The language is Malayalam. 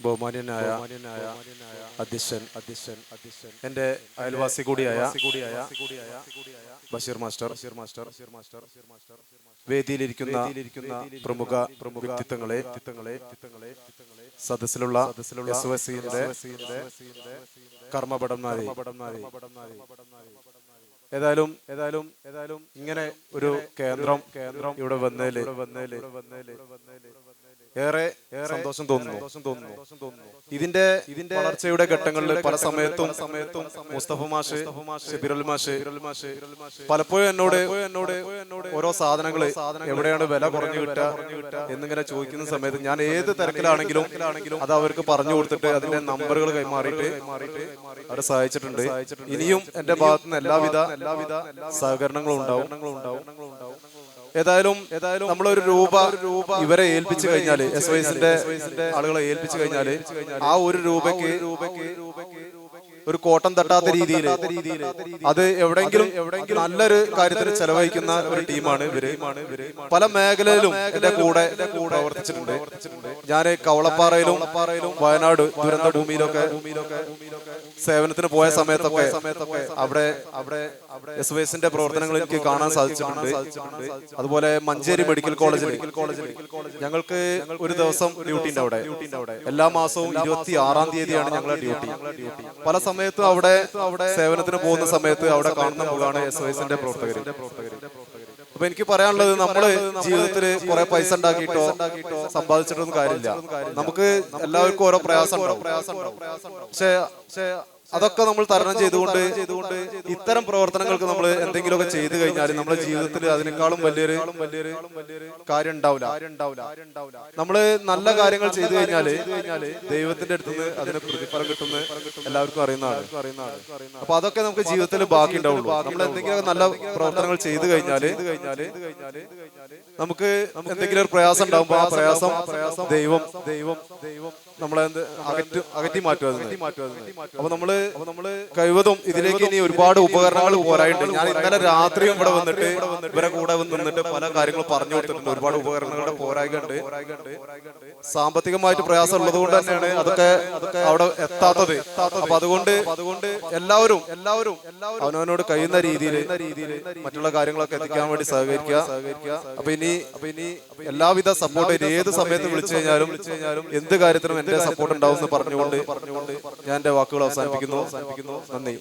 ബഹുമാന്യനായ അധ്യക്ഷൻ അധ്യക്ഷൻ അധ്യക്ഷൻ. എന്റെ അയൽവാസി കൂടിയായ കൂടിയായ Basheer master Basheer master Basheer master Basheer master വേദിയിലിരിക്കുന്ന പ്രമുഖ പ്രമുഖ വ്യക്തിത്വങ്ങളെ വ്യക്തിത്വങ്ങളെ വ്യക്തിത്വങ്ങളെ സദസ്സിലുള്ള സദസ്സിലുള്ള കർമ്മപടന്മാരെ ഏതായാലും ഏതായാലും ഏതായാലും ഇങ്ങനെ ഒരു കേന്ദ്രം കേന്ദ്രം ഇവിടെ വന്നേൽ വന്നേൽ ഏറെ ഏറെ സന്തോഷം തോന്നുന്നു. തോന്നുന്നു. ഇതിന്റെ ഇതിന്റെ വളർച്ചയുടെ ഘട്ടങ്ങളിൽ പല സമയത്തും സമയത്തും മുസ്തഫ മാഷ് ബിരൽ മാഷ് മാഷ് പലപ്പോഴും എന്നോട് എന്നോട് എന്നോട് ഓരോ സാധനങ്ങൾ എവിടെയാണ് വില കുറഞ്ഞു കിട്ടുക എന്നിങ്ങനെ ചോദിക്കുന്ന സമയത്ത് ഞാൻ ഏത് തിരക്കിലാണെങ്കിലും അത് അവർക്ക് പറഞ്ഞു കൊടുത്തിട്ട് അതിന്റെ നമ്പറുകൾ കൈമാറിയിട്ട് അവരെ സഹായിച്ചിട്ടുണ്ട്. ഇനിയും എന്റെ ഭാഗത്തുനിന്ന് എല്ലാവിധ എല്ലാവിധ സഹകരണങ്ങളും ഉണ്ടാവും. ഉണ്ടാവും. ഏതായാലും ഏതായാലും നമ്മളൊരു രൂപ രൂപ ഇവരെ ഏൽപ്പിച്ചു കഴിഞ്ഞാൽ എസ് വൈസിന്റെ ആളുകളെ ഏൽപ്പിച്ചു കഴിഞ്ഞാൽ ആ ഒരു രൂപയ്ക്ക് രൂപയ്ക്ക് ഒരു കോട്ടം തട്ടാത്ത രീതിയിൽ അത് എവിടെങ്കിലും എവിടെങ്കിലും നല്ലൊരു കാര്യത്തിന് ചെലവഴിക്കുന്ന ഒരു ടീമാണ് ഇവർ. പല മേഖലയിലും എന്റെ കൂടെ കൂടെ പ്രവർത്തിച്ചിട്ടുണ്ട്. ഞാൻ കവളപ്പാറയിലും വയനാട് ദുരന്ത ഭൂമിയിലൊക്കെ സേവനത്തിന് പോയ സമയത്തൊക്കെ സമയത്തൊക്കെ അവിടെ അവിടെ എസ് വൈ എസിന്റെ പ്രവർത്തനങ്ങൾ എനിക്ക് കാണാൻ സാധിച്ചിട്ടുണ്ട്. അതുപോലെ Manjeri medical college medical college ഞങ്ങൾക്ക് ഒരു ദിവസം ഡ്യൂട്ടി ഉണ്ട് അവിടെ. എല്ലാ മാസവും ഇരുപത്തി ആറാം തീയതിയാണ് ഞങ്ങളുടെ ഡ്യൂട്ടി. പല സമയത്തും അവിടെ അവിടെ സേവനത്തിന് പോകുന്ന സമയത്ത് അവിടെ കാണുന്ന മുകളാണ് എസ് വൈ എസിന്റെ പ്രവർത്തകർ അപ്പൊ എനിക്ക് പറയാനുള്ളത് നമ്മൾ ജീവിതത്തിൽ കുറെ പൈസ ഉണ്ടാക്കിയിട്ടോ സമ്പാദിച്ചിട്ടൊന്നും കാര്യമില്ല. നമുക്ക് എല്ലാവർക്കും ഓരോ പ്രയാസം ഉണ്ടാവും. പക്ഷെ പക്ഷെ അതൊക്കെ നമ്മൾ തരണം ചെയ്തുകൊണ്ട് ഇത്തരം പ്രവർത്തനങ്ങൾക്ക് നമ്മൾ എന്തെങ്കിലുമൊക്കെ ചെയ്തു കഴിഞ്ഞാൽ നമ്മുടെ ജീവിതത്തിൽ അതിനേക്കാളും വലിയൊരു കാര്യം ഉണ്ടാവില്ല. നമ്മൾ നല്ല കാര്യങ്ങൾ ചെയ്തു കഴിഞ്ഞാൽ കഴിഞ്ഞാൽ ദൈവത്തിന്റെ അടുത്ത് നിന്ന് അതിന് പ്രതിഫലം കിട്ടുന്ന എല്ലാവർക്കും അറിയുന്നതാണ്. അപ്പൊ അതൊക്കെ നമുക്ക് ജീവിതത്തിൽ ബാക്കി ഉണ്ടാവുള്ളൂ. നമ്മൾ എന്തെങ്കിലും നല്ല പ്രവർത്തനങ്ങൾ ചെയ്തു കഴിഞ്ഞാൽ നമുക്ക് എന്തെങ്കിലും ഒരു പ്രയാസം ഉണ്ടാവുമ്പോൾ ആ പ്രയാസം പ്രയാസം ദൈവം ദൈവം ദൈവം നമ്മളെ അകറ്റി അകറ്റി മാറ്റുക. അപ്പൊ നമ്മൾ നമ്മൾ കഴിവതും ഇതിലേക്ക് ഇനി ഒരുപാട് ഉപകരണങ്ങൾ പോരായിട്ടുണ്ട്. ഞാൻ ഇന്നലെ രാത്രിയും ഇവിടെ വന്നിട്ട് ഇവരെ കൂടെ നിന്നിട്ട് പല കാര്യങ്ങളും പറഞ്ഞു കൊടുത്തിട്ടുണ്ട്. ഒരുപാട് ഉപകരണങ്ങളുടെ പോരായ്കണ്ട് സാമ്പത്തികമായിട്ട് പ്രയാസം ഉള്ളത് കൊണ്ട് തന്നെയാണ് അതൊക്കെ അവിടെ എത്താത്തത്. അപ്പൊ അതുകൊണ്ട് അതുകൊണ്ട് എല്ലാവരും എല്ലാവരും അവനവനോട് കഴിയുന്ന രീതിയിൽ മറ്റുള്ള കാര്യങ്ങളൊക്കെ എത്തിക്കാൻ വേണ്ടി സഹകരിക്കുക. അപ്പൊ ഇനി അപ്പൊ ഇനി എല്ലാവിധ സപ്പോർട്ടും ഏത് സമയത്ത് വിളിച്ചു കഴിഞ്ഞാലും എന്ത് കാര്യത്തിനും എന്റെ സപ്പോർട്ട് ഉണ്ടാവും എന്ന് പറഞ്ഞുകൊണ്ട് പറഞ്ഞുകൊണ്ട് ഞാൻ എന്റെ വാക്കുകൾ അവസാനിപ്പിക്കുന്നു. അവസാനിപ്പിക്കുന്നു നന്ദി